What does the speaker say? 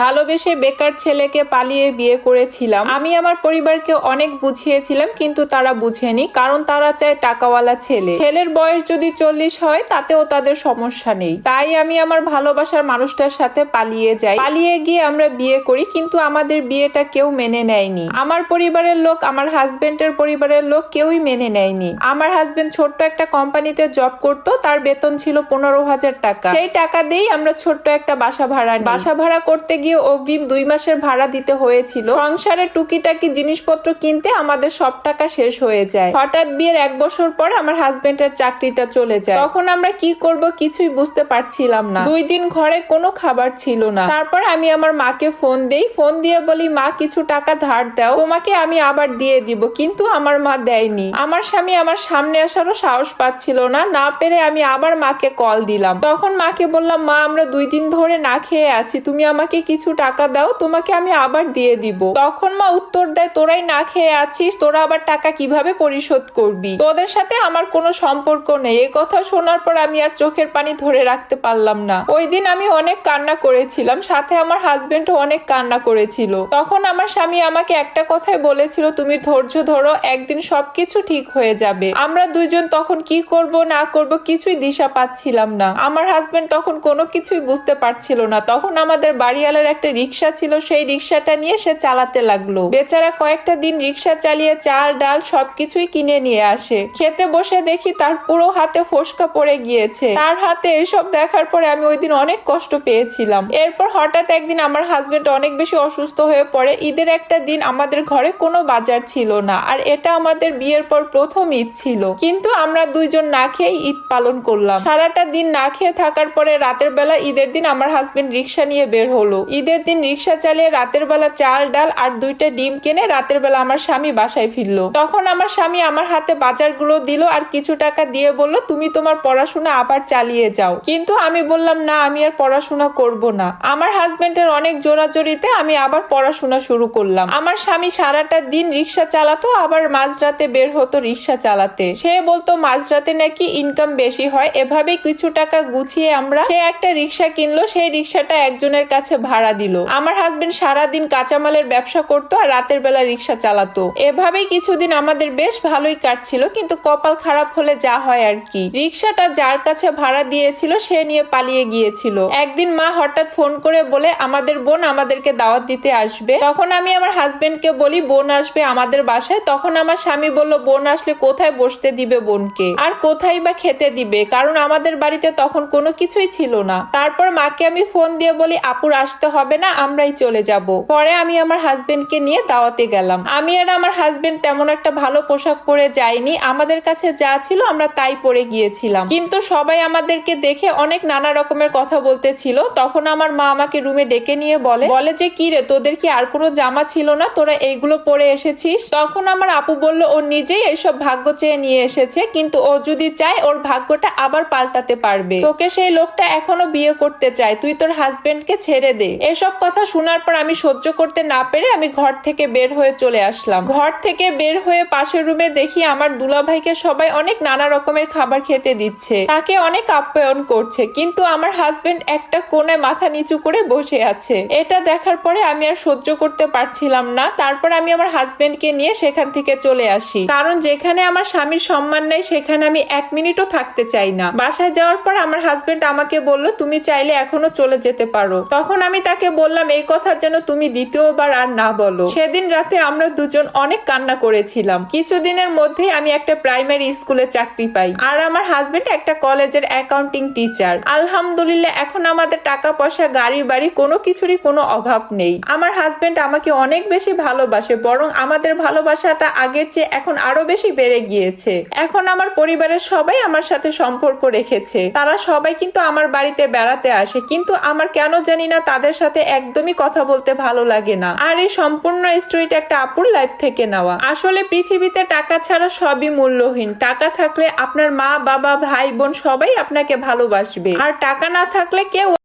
ভালোবেসে বেকার ছেলেকে পালিয়ে বিয়ে করেছিলাম। আমি আমার পরিবারকে অনেক বুঝিয়েছিলাম, কিন্তু তারা বুঝেনি, কারণ তারা চায় টাকাওয়ালা ছেলে। ছেলের বয়স যদি চল্লিশ হয়, তাতেও তাদের সমস্যা নেই। তাই আমি আমার ভালোবাসার মানুষটার সাথে পালিয়ে যাই। পালিয়ে গিয়ে আমরা বিয়ে করি, কিন্তু আমাদের বিয়েটা কেউ মেনে নেয়নি। আমার পরিবারের লোক, আমার হাজবেন্ডের পরিবারের লোক কেউই মেনে নেয়নি। আমার হাজবেন্ড ছোট্ট একটা কোম্পানিতে জব করতো, তার বেতন ছিল পনেরো হাজার টাকা। সেই টাকা দিয়েই আমরা ছোট্ট একটা বাসা ভাড়া বাসা ভাড়া করতে গিয়ে অগ্রিম দুই মাসের ভাড়া দিতে হয়েছিল। সংসারে টুকিটাকি জিনিসপত্র কিনতে আমাদের সব টাকা শেষ হয়ে যায়। হঠাৎ বিয়ের এক বছর পর আমার হাজবেন্ডের চাকরিটা চলে যায়। তখন আমরা কি করব কিছুই বুঝতে পারছিলাম না। দুই দিন ঘরে কোনো খাবার ছিল না। তারপর আমি আমার মাকে ফোন দেই। ফোন দিয়ে বলি, মা, কিছু টাকা ধার দাও। তোমাকে আমি আবার দিয়ে দিব। কিন্তু আমার মা দেয়নি। আমার স্বামী আমার সামনে আসারও সাহস পাচ্ছিল না। না পেরে আমি আবার মাকে কল দিলাম। তখন মাকে বললাম, মা, আমরা দুই দিন ধরে না খেয়ে আছি। তুমি আমাকে কিছু টাকা দাও, তোমাকে আমি আবার দিয়ে দিব। তখন মা উত্তর দেয়, তোরাই না খেয়ে আছিস, তোরা আবার টাকা কীভাবে পরিশোধ করবি? তোদের সাথে আমার কোনো সম্পর্ক নেই। এই কথা শোনার পর আমি আর চোখের পানি ধরে রাখতে পারলাম না। ওই দিন আমি অনেক কান্না করেছিলাম, সাথে আমার হাজবেন্ডও অনেক কান্না করেছিল। তখন আমার স্বামী আমাকে একটা কথাই বলেছিল, তুমি ধৈর্য ধরো, একদিন সবকিছু ঠিক হয়ে যাবে। আমরা দুইজন তখন কি করব, না করব কিছুই দিশা পাচ্ছিলাম না। আমার হাজবেন্ড তখন কোনো কিছুই বুঝতে পারছিল না। তখন আমাদের বাড়িওয়ালার একটা রিক্সা ছিল, সেই রিক্সাটা নিয়ে সে চালাতে লাগল। বেচারা কয়েকটা দিন রিক্সা চালিয়ে চাল, ডাল সবকিছুই কিনে নিয়ে আসে। খেতে বসে দেখি তার পুরো হাতে ফোসকা পড়ে গিয়েছে। তার হাতে এসব দেখার পরে আমি ওই দিন অনেক কষ্ট পেয়েছিলাম। এরপর হঠাৎ একদিন আমার হাজবেন্ড অনেক বেশি অসুস্থ হয়ে পড়ে। ঈদের একটা দিন আমাদের ঘরে কোনো বাজার ছিল না, আর এটা আমাদের বিয়ের পর প্রথম ঈদ ছিল। কিন্তু আমরা দুইজন না খেয়ে ঈদ পালন করলাম। সারাটা দিন না খেয়ে থাকার পরে রাতের বেলা ঈদের দিন আমার হাজবেন্ড রিক্সা নিয়ে বের হলো। ঈদের দিন রিক্সা চালিয়ে রাতের বেলা চাল, ডাল আর দুইটা ডিম কিনে রাতের বেলা আমার স্বামী বাসায় ফিরলো। তখন আমার স্বামী আমার হাতে বাজারগুলো দিল আর কিছু টাকা দিয়ে বলল, তুমি তোমার পড়াশোনা আবার চালিয়ে যাও। কিন্তু আমি বললাম, না, আমি আর পড়াশোনা করব না। আমার হাজবেন্ডের অনেক জোরাজোরিতে আমি আবার পড়াশোনা শুরু করলাম। আমার স্বামী সারাটা দিন রিক্সা চালাতো, আবার মাঝরাতে বের হতো রিক্সা চালাতে। সে বলতো, মাঝরাতে নাকি ইনকাম বেশি হয়। এভাবে কিছু টাকা গুছিয়ে আমরা সে একটা রিক্সা কিনলো। সেই রিক্সাটা একজনের কাছে ভাড়া দিল। আমার হাজবেন্ড সারাদিন কাঁচামালের ব্যবসা করতো আর রাতের বেলা রিক্সা চালাতো। এভাবেই কিছুদিন আমাদের বেশ ভালোই কাটছিল, কিন্তু কপাল খারাপ হলে যা হয় আর কি। রিক্সাটা যার কাছে ভাড়া দিয়েছিল, সে নিয়ে পালিয়ে গিয়েছিল। একদিন মা হঠাৎ ফোন করে বলে, আমাদের বোন আমাদেরকে দাওয়াত দিতে আসবে। তখন আমি আমার হাজবেন্ডকে বলি, বোন আসবে আমাদের বাসায়। তখন আমার স্বামী বলল, বোন আসলে কোথায় বসতে দিবে বোনকে? আর কোথায় বা খেতে দিবে? কারণ আমাদের বাড়িতে তখন কোনো কিছুই ছিল না। তারপর মাকে আমি ফোন দিয়ে বলি আপুর আসতে হবে না, আমরাই চলে যাব। পরে আমি আমার হাজবেন্ডকে নিয়ে দাওয়াতে গেলাম। আমি আর আমার হাজবেন্ড তেমন একটা ভালো পোশাক পরে যাইনি। আমাদের কাছে যা ছিল আমরা তাই পরে গিয়েছিলাম। কিন্তু সবাই আমাদেরকে দেখে অনেক নানা রকমের কথা বলতেছিল। তখন আমার মা আমাকে রুমে ডেকে নিয়ে বলে বলে যে, কি রে, তোদের কি আর কোনো জামা ছিল না? তোরা এইগুলো পরে এসেছিস? তখন আমার আপু বলল, ও নিজেই এইসব ভাগ্য চেয়ে নিয়ে এসেছে, কিন্তু ও যদি চায়, ওর ভাগ্যটা আবার পাল্টাতে পারবে। তোকে সেই লোকটা এখনও বিয়ে করতে চায়। তুই তোর হাজবেন্ডকে ছেড়ে দে। এসব কথা শোনার পর আমি সহ্য করতে না পেরে আমি ঘর থেকে বের হয়ে চলে আসলাম। ঘর থেকে বের হয়ে পাশের রুমে দেখি আমার দুলাভাইকে সবাই অনেক নানা রকমের খাবার খেতে দিচ্ছে। তাকে অনেক আপ্যায়ন করছে, কিন্তু আমার হাজবেন্ড একটা কোণে মাথা নিচু করে বসে আছে। এটা দেখার পরে আমি আর সহ্য করতে পারছিলাম না। তারপর আমি আমার হাজবেন্ডকে নিয়ে সেখান থেকে চলে আসি। কারণ যেখানে আমার স্বামীর সম্মান নেই, সেখানে আমি এক মিনিটও থাকতে চাই না। বাসায় যাওয়ার পর আমার হাজবেন্ড আমাকে বলল, তুমি চাইলে এখনও চলে যেতে পারো। তখন আমি তাকে বললাম, এই কথা যেন তুমি দ্বিতীয়বার আর না বলো। সেদিন রাতে আমরা দুজন অনেক কান্না করেছিলাম। কিছুদিনের মধ্যেই আমি একটা প্রাইমারি স্কুলে চাকরি পাই আর আমার হাজবেন্ড একটা কলেজের অ্যাকাউন্টিং টিচার। আলহামদুলিল্লাহ, এখন আমাদের টাকা পয়সা গাড়ি বাড়ি কোনো কিছুরই কোনো অভাব নেই। আমার হাজবেন্ড আমাকে অনেক বেশি ভালোবাসে, বরং আমাদের ভালোবাসাটা আগের চেয়ে এখন আরও বেশি বেড়ে গিয়েছে। এখন আমার পরিবারের সবাই আমার সাথে সম্পর্ক রেখেছে। তারা সবাই কিন্তু আমার বাড়িতে বেড়াতে আসে, কিন্তু আমার কেন জানি না তাদের সাথে একদমই কথা বলতে ভালো লাগে না। আর এই সম্পূর্ণ স্টোরিটা একটা আপুর লাইফ থেকে নেওয়া। আসলে পৃথিবীতে টাকা ছাড়া সবই মূল্যহীন। টাকা থাকলে আপনার মা, বাবা, ভাই, বোন সবাই আপনাকে ভালোবাসবে। আর টাকা না থাকলে কেউ